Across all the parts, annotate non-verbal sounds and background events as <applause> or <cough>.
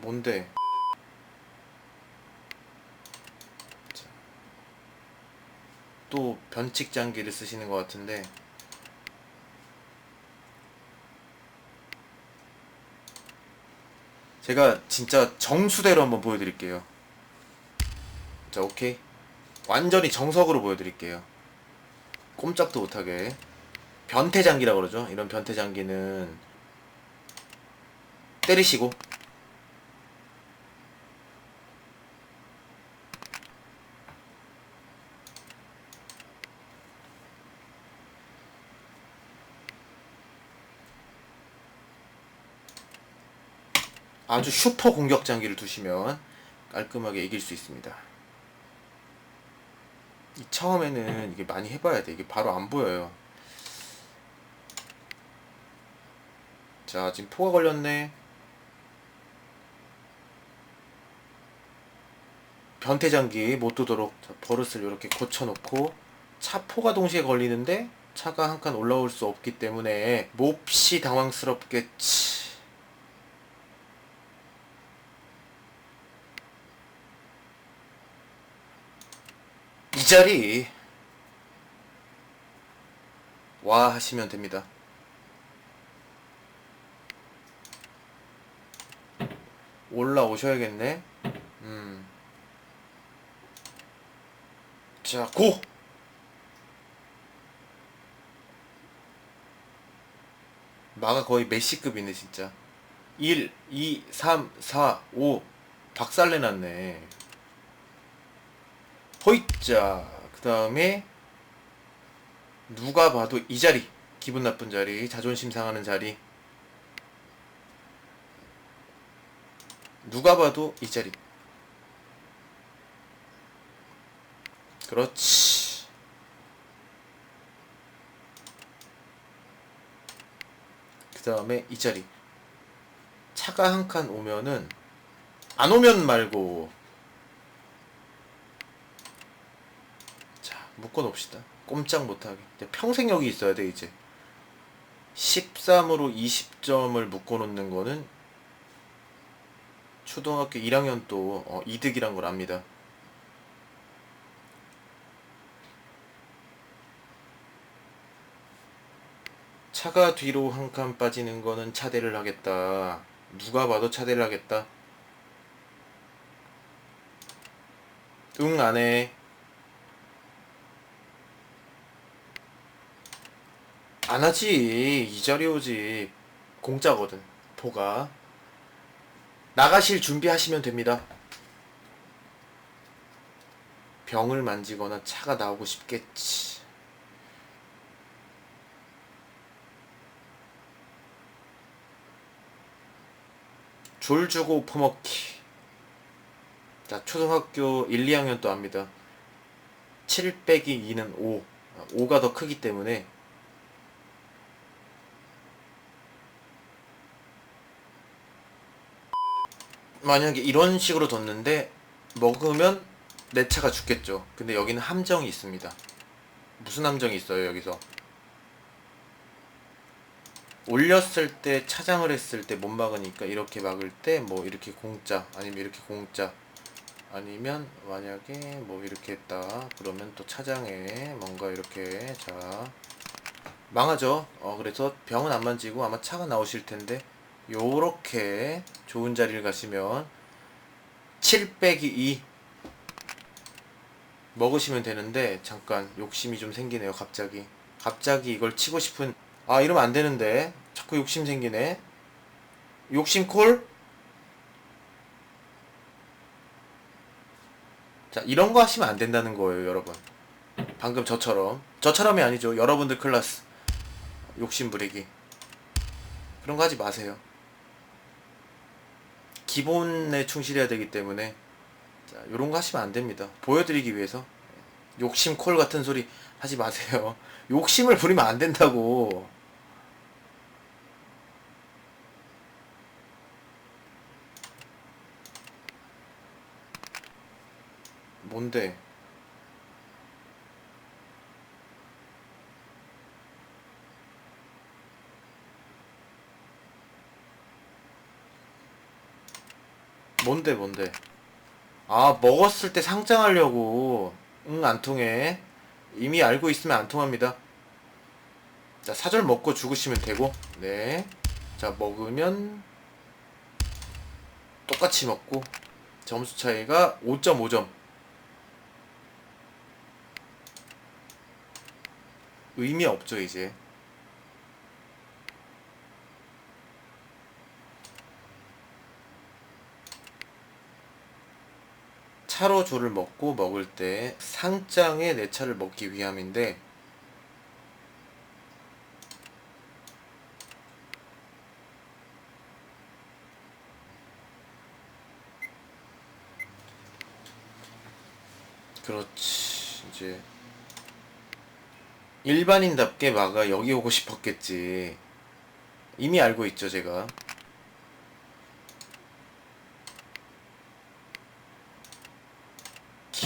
뭔데? 자. 또 변칙 장기를 쓰시는 것 같은데 제가 진짜 정수대로 한번 보여드릴게요. 자, 오케이. 완전히 정석으로 보여드릴게요. 꼼짝도 못하게. 변태장기라고 그러죠. 이런 변태장기는 때리시고 아주 슈퍼 공격 장기를 두시면 깔끔하게 이길 수 있습니다. 이 처음에는 이게 많이 해봐야 돼. 이게 바로 안 보여요. 자, 지금 포가 걸렸네. 변태 장기 못 두도록 자, 버릇을 이렇게 고쳐놓고 차 포가 동시에 걸리는데 차가 한 칸 올라올 수 없기 때문에 몹시 당황스럽겠지. 이 자리 와 하시면 됩니다. 올라오셔야겠네. 음. 자, 고! 마가 거의 메시급이네, 진짜. 1, 2, 3, 4, 5. 박살내 놨네. 호이자. 그 다음에, 누가 봐도 이 자리. 기분 나쁜 자리. 자존심 상하는 자리. 누가 봐도 이 자리. 그렇지. 그 다음에 이 자리. 차가 한 칸 오면은, 안 오면 말고, 자, 묶어 놓읍시다. 꼼짝 못하게. 평생 여기 있어야 돼, 이제. 13으로 20점을 묶어 놓는 거는 초등학교 1학년 또 어, 이득이란 걸 압니다. 차가 뒤로 한 칸 빠지는 거는 차대를 하겠다. 누가 봐도 차대를 하겠다. 응, 안 해. 안 하지. 이 자리 오지. 공짜거든. 포가. 나가실 준비하시면 됩니다. 병을 만지거나 차가 나오고 싶겠지. 줄 주고 퍼먹기. 자, 초등학교 1, 2학년 또 합니다. 7 빼기 2는 5. 5가 더 크기 때문에 만약에 이런 식으로 뒀는데 먹으면 내 차가 죽겠죠. 근데 여기는 함정이 있습니다. 무슨 함정이 있어요, 여기서? 올렸을 때 차장을 했을 때 못 막으니까 이렇게 막을 때 뭐 이렇게 공짜 아니면 이렇게 공짜 아니면 만약에 뭐 이렇게 했다 그러면 또 차장에 뭔가 이렇게 자 망하죠 어 그래서 병은 안 만지고 아마 차가 나오실 텐데 요렇게 좋은 자리를 가시면 7 빼기 2 먹으시면 되는데 잠깐 욕심이 좀 생기네요 갑자기. 갑자기 이걸 치고 싶은 아 이러면 안 되는데. 자꾸 욕심 생기네. 욕심 콜? 자 이런 거 하시면 안 된다는 거예요 여러분. 방금 저처럼. 저처럼이 아니죠. 여러분들 클래스. 욕심 부리기. 그런 거 하지 마세요 기본에 충실해야 되기 때문에 자, 요런 거 하시면 안 됩니다. 보여드리기 위해서 욕심 콜 같은 소리 하지 마세요. <laughs> 욕심을 부리면 안 된다고. 뭔데? 뭔데 뭔데? 아 먹었을 때 상장하려고. 응 안 통해. 이미 알고 있으면 안 통합니다. 자 사절 먹고 죽으시면 되고. 네 자 먹으면 똑같이 먹고. 점수 차이가 5.5점. 의미 없죠 이제 차로 조를 먹고 먹을 때 상장의 내 차를 먹기 위함인데 그렇지. 이제 일반인답게 마가 여기 오고 싶었겠지. 이미 알고 있죠 제가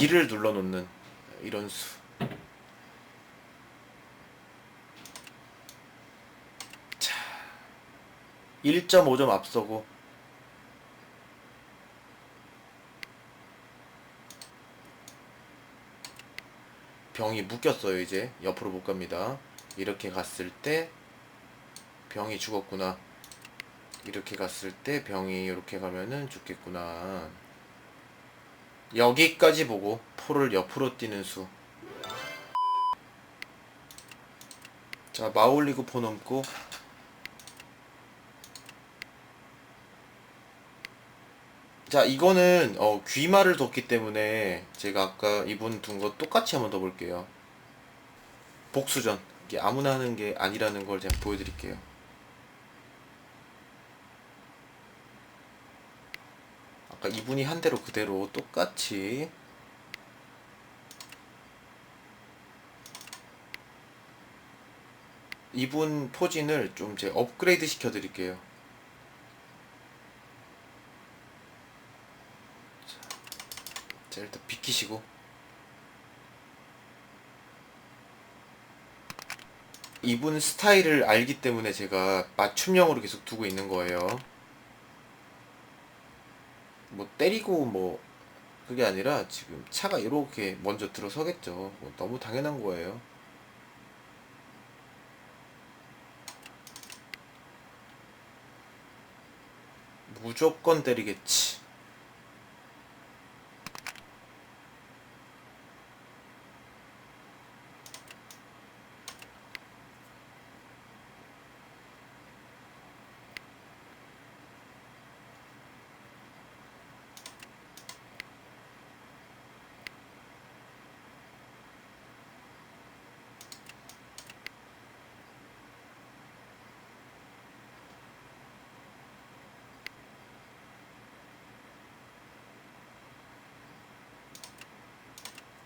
길을 눌러놓는 이런 수. 자, 1.5점 앞서고 병이 묶였어요 이제 옆으로 못 갑니다. 이렇게 갔을 때 병이 죽었구나. 이렇게 갔을 때 병이 이렇게 가면은 죽겠구나. 여기까지 보고 포를 옆으로 뛰는 수. 자, 마 올리고 포 넘고. 자, 이거는 어, 귀마를 뒀기 때문에 제가 아까 이분 둔 거 똑같이 한번 더 볼게요. 복수전. 이게 아무나 하는 게 아니라는 걸 제가 보여드릴게요. 아까 이분이 한 대로 그대로 똑같이 이분 포진을 좀제 업그레이드 시켜 드릴게요. 자, 일단 비키시고 이분 스타일을 알기 때문에 제가 맞춤형으로 계속 두고 있는 거예요. 뭐 때리고 뭐 그게 아니라 지금 차가 이렇게 먼저 들어서겠죠. 뭐 너무 당연한 거예요. 무조건 때리겠지.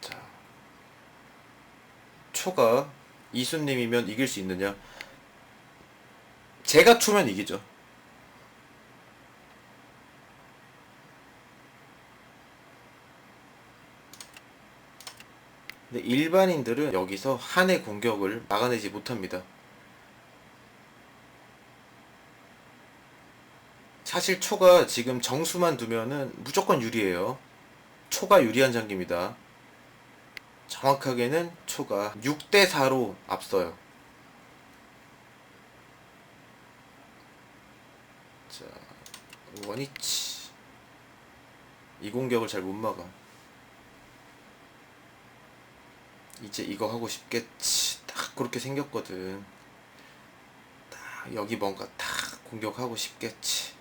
자, 초가 이수님이면 이길 수 있느냐? 제가 초면 이기죠. 근데 일반인들은 여기서 한의 공격을 막아내지 못합니다. 사실 초가 지금 정수만 두면은 무조건 유리해요. 초가 유리한 장기입니다. 정확하게는 초가 6대 4로 앞서요. 자, 원위치. 이 공격을 잘 못 막아. 이제 이거 하고 싶겠지. 딱 그렇게 생겼거든. 딱 여기 뭔가 딱 공격하고 싶겠지.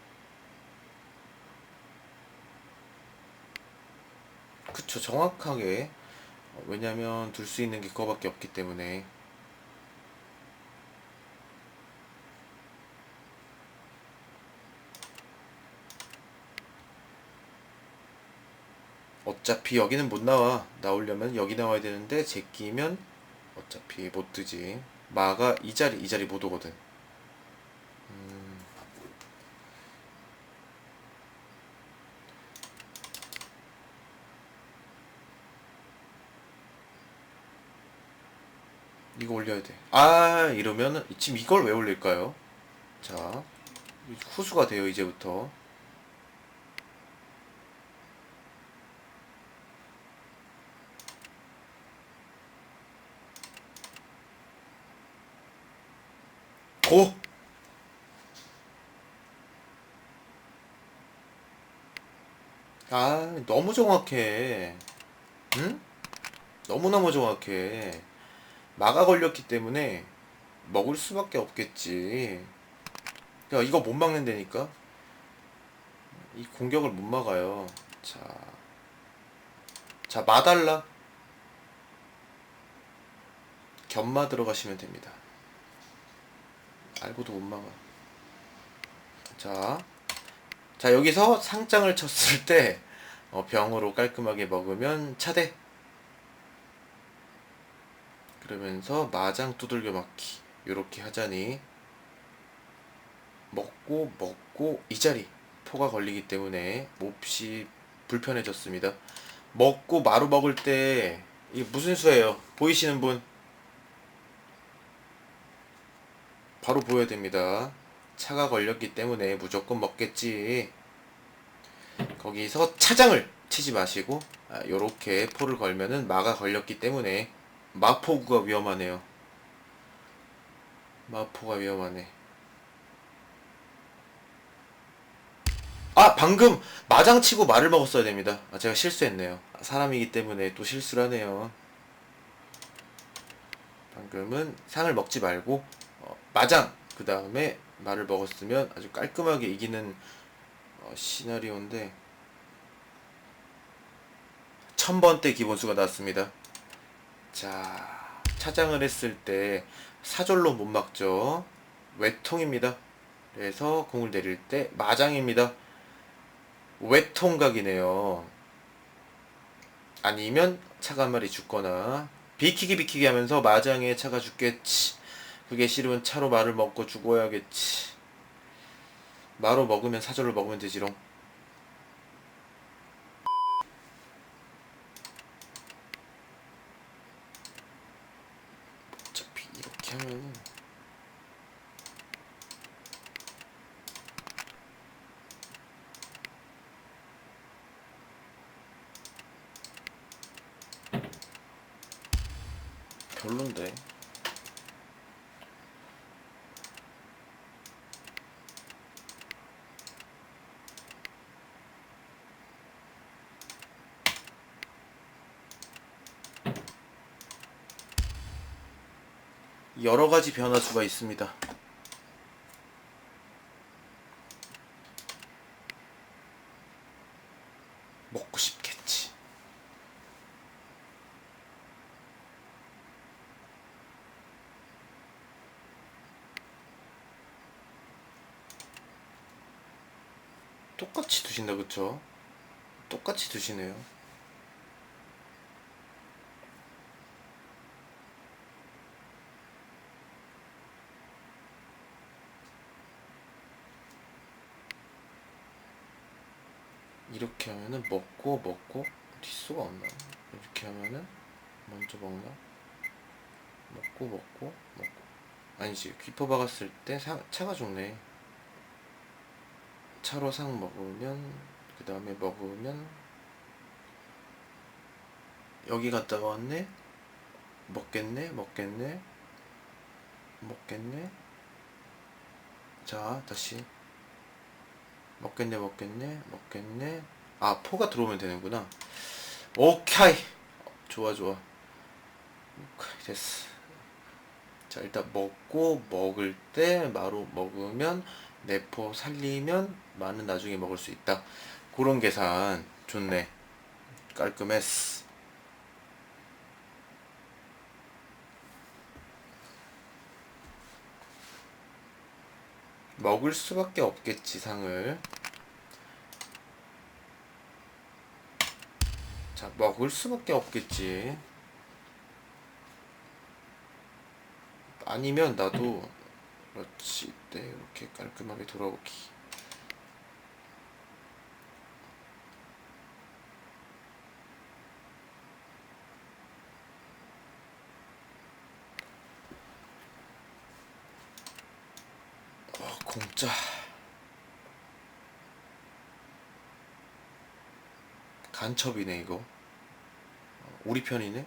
그쵸, 정확하게. 어, 왜냐면 둘 수 있는 게 그거밖에 없기 때문에. 어차피 여기는 못 나와. 나오려면 여기 나와야 되는데 제끼면 어차피 못 뜨지. 마가 이 자리 이 자리 못 오거든. 올려야 돼. 아 이러면 지금 이걸 왜 올릴까요? 자 후수가 돼요 이제부터. 고! 아, 너무 정확해. 응? 너무너무 정확해. 마가 걸렸기 때문에 먹을 수밖에 없겠지. 야, 이거 못 막는다니까? 이 공격을 못 막아요. 자. 자, 마달라. 견마 들어가시면 됩니다. 알고도 못 막아. 자. 자, 여기서 상장을 쳤을 때, 어, 병으로 깔끔하게 먹으면 차대. 그러면서 마장 두들겨 맞기. 요렇게 하자니, 먹고, 먹고, 이 자리. 포가 걸리기 때문에 몹시 불편해졌습니다. 먹고 마루 먹을 때, 이게 무슨 수예요? 보이시는 분? 바로 보여야 됩니다. 차가 걸렸기 때문에 무조건 먹겠지. 거기서 차장을 치지 마시고 아, 요렇게 포를 걸면은 마가 걸렸기 때문에 마포구가 위험하네요. 마포가 위험하네. 아 방금 마장 치고 말을 먹었어야 됩니다. 아, 제가 실수했네요. 아, 사람이기 때문에 또 실수를 하네요. 방금은 상을 먹지 말고 어, 마장 그 다음에 말을 먹었으면 아주 깔끔하게 이기는 어, 시나리오인데 천번대 기본수가 나왔습니다. 자 차장을 했을 때 사절로 못 막죠. 외통입니다. 그래서 공을 내릴 때 마장입니다. 외통각이네요. 아니면 차가 한 마리 죽거나 비키기 비키기 하면서 마장에 차가 죽겠지. 그게 싫으면 차로 말을 먹고 죽어야겠지. 마로 먹으면 사절로 먹으면 되지롱. 어차피 이렇게 하면은 별론데. 여러 가지 변화수가 있습니다. 먹고 싶겠지. 똑같이 두신다 그쵸? 똑같이 두시네요. 이렇게 하면은 먹고 먹고? 뒷수가 없나? 이렇게 하면은 먼저 먹나? 먹고 먹고 먹고. 아니지. 귀퍼 박았을 때 사, 차가 죽네. 차로 상 먹으면 그 다음에 먹으면 여기 갔다가 왔네? 먹겠네? 먹겠네? 먹겠네? 자 다시. 먹겠네 먹겠네? 먹겠네 아 포가 들어오면 되는구나. 오케이. 좋아 좋아. 오케이 됐어. 자 일단 먹고 먹을 때 마루 먹으면 내포 살리면 마는 나중에 먹을 수 있다. 그런 계산. 좋네. 깔끔했어. 먹을 수밖에 없겠지 상을 자 먹을 수밖에 없겠지. 아니면 나도 그렇지. 네 이렇게 깔끔하게 돌아오기. 어, 공짜. 간첩이네 이거. 어, 우리 편이네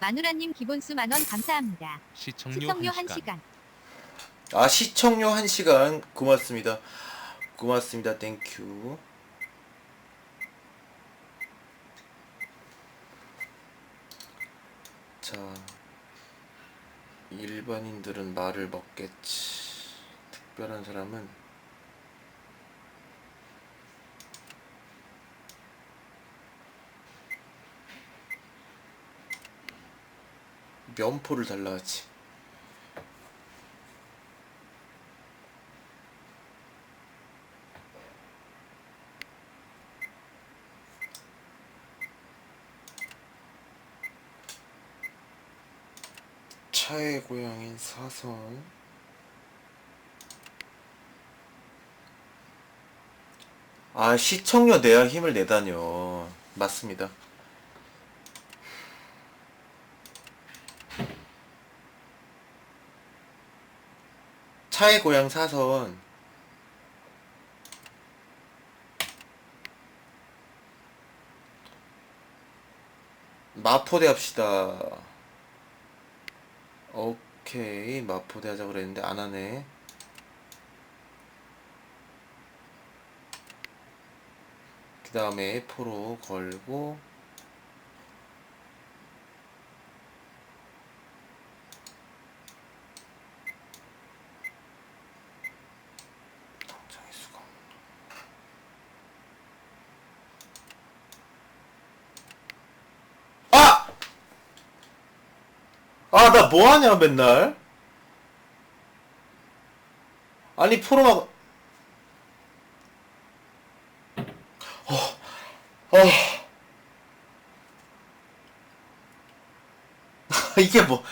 마누라님 기본수 만원 감사합니다. 시청료, 시청료 1시간. 1시간. 아 시청료 1시간 고맙습니다 고맙습니다 땡큐 자 일반인들은 말을 먹겠지 특별한 사람은 면포를 달라 하지. 차의 고향인 사선. 아 시청료 내야 힘을 내다뇨 맞습니다 차의 고향 사선. 마포대 합시다. 오케이. 마포대 하자 그랬는데 안 하네. 그 다음에 포로 걸고 당장의 수가 없네. 아! 아, 나 뭐하냐, 맨날? 아니, 포로마, 어, 어. <laughs> 이게 뭐,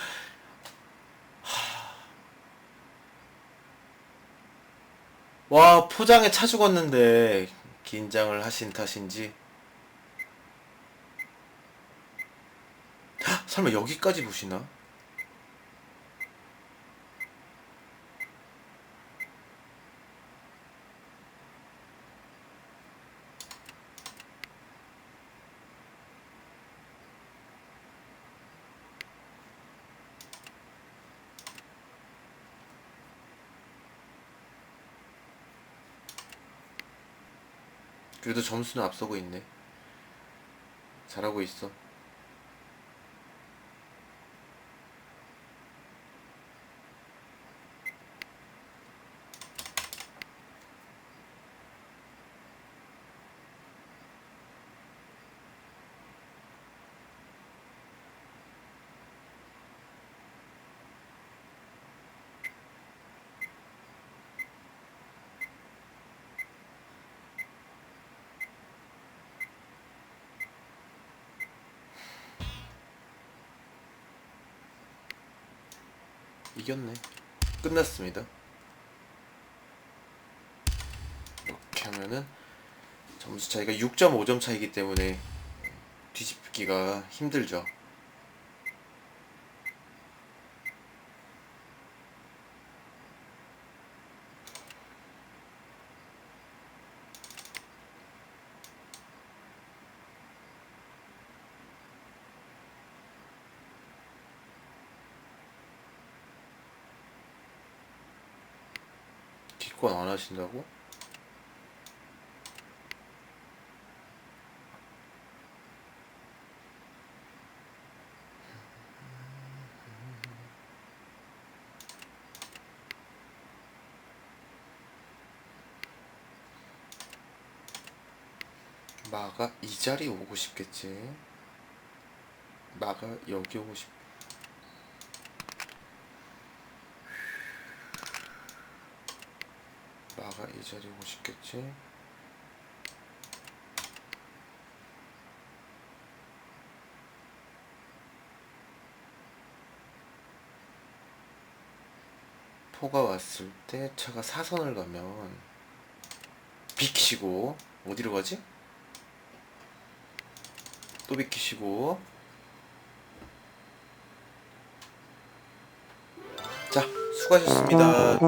와, 포장에 차 죽었는데, 긴장을 하신 탓인지. 헉, 설마 여기까지 보시나? 그래도 점수는 앞서고 있네. 잘하고 있어. 이겼네. 끝났습니다. 이렇게 하면은 점수 차이가 6.5점 차이기 때문에 뒤집기가 힘들죠. 기권 안 하신다고? 마가 이 자리 오고 싶겠지. 마가 여기 오고 싶. 오고 싶겠지. 포가 왔을 때 차가 사선을 가면 비키시고 어디로 가지? 또 비키시고 자 수고하셨습니다.